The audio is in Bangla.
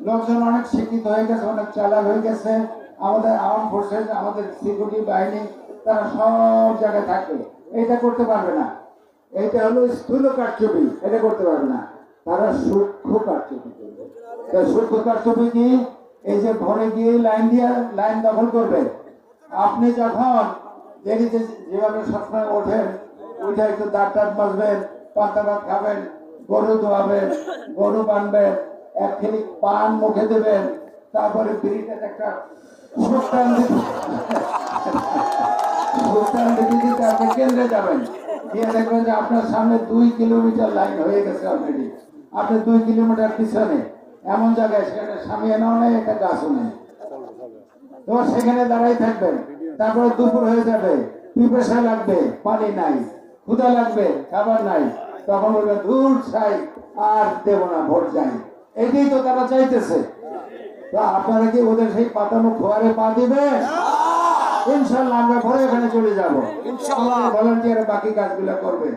লোকজন অনেক শিক্ষিত হয়ে গেছে, অনেক চালাক হয়ে গেছে। আমাদের আর্ম ফোর্সেস আমাদের সিকিউরিটি বাহিনী, তারা সব জায়গায় থাকবে। এটা করতে পারবে না। এটা হলো স্থূল কারচুপি। এটা করতে পারবে না। তারা সূক্ষ্ম কারচুপি করবে। সূক্ষ্ম কারচুপি কি? এই যে ভরে গিয়ে লাইন দিয়ে, লাইন দখল করবে। আপনি যখন দেরিতে যেভাবে সবসময় ওঠেন, উঠে একটু দাঁত টাত বাজবেন পান্তা ভাত খাবেন, গরু ধোয়াবেন, গরু বানবেন এক পান মুখে দেবেন, তারপরে একটা কেন্দ্রে যাবেন। যে আপনার সামনে দুই কিলোমিটার লাইন হয়ে গেছে আপনি দুই কিলোমিটার পিছনে, এমন জায়গায় সেখানে সেখানে দাঁড়াই থাকবেন। তারপরে দুপুর হয়ে যাবে। পিপাসা লাগবে, পানি নাই, ক্ষুধা লাগবে, খাবার নাই। তখন বলবে দূর চাই আর দেব না, ভোট যাই এটাই তো তারা চাইতেছে তা আপনারা কি ওদের সেই পাতানো খোয়ারে পা দিবেন? ইনশাল্লাহ আমরা ঘরে এখানে চলে যাব। ভলান্টিয়ার বাকি কাজগুলো করবে।